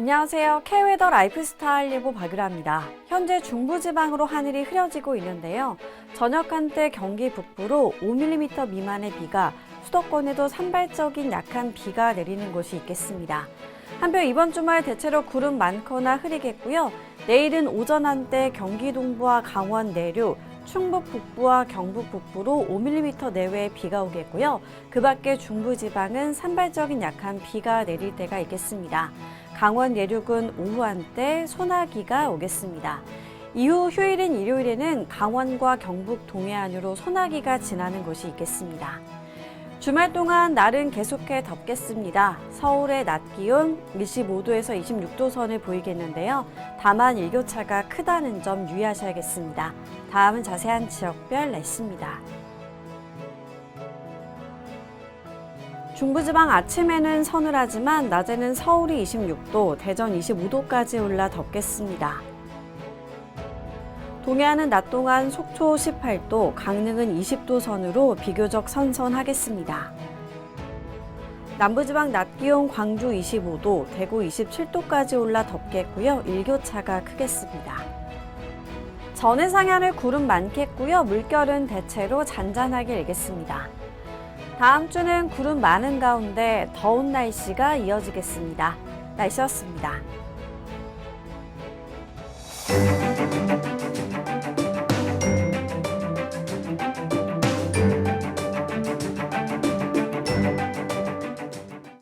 안녕하세요. K웨더 라이프스타일 예보 박유라입니다. 현재 중부지방으로 하늘이 흐려지고 있는데요. 저녁 한때 경기 북부로 5mm 미만의 비가 수도권에도 산발적인 약한 비가 내리는 곳이 있겠습니다. 한편 이번 주말 대체로 구름 많거나 흐리겠고요. 내일은 오전 한때 경기 동부와 강원 내륙, 충북 북부와 경북 북부로 5mm 내외의 비가 오겠고요. 그 밖에 중부지방은 산발적인 약한 비가 내릴 때가 있겠습니다. 강원 내륙은 오후 한때 소나기가 오겠습니다. 이후 휴일인 일요일에는 강원과 경북 동해안으로 소나기가 지나는 곳이 있겠습니다. 주말 동안 날은 계속해 덥겠습니다. 서울의 낮 기온 25도에서 26도 선을 보이겠는데요. 다만 일교차가 크다는 점 유의하셔야겠습니다. 다음은 자세한 지역별 날씨입니다. 중부지방 아침에는 서늘하지만 낮에는 서울이 26도, 대전 25도까지 올라 덥겠습니다. 동해안은 낮 동안 속초 18도, 강릉은 20도 선으로 비교적 선선하겠습니다. 남부지방 낮 기온 광주 25도, 대구 27도까지 올라 덥겠고요. 일교차가 크겠습니다. 전해 상해안을 구름 많겠고요. 물결은 대체로 잔잔하게 일겠습니다. 다음 주는 구름 많은 가운데 더운 날씨가 이어지겠습니다. 날씨였습니다.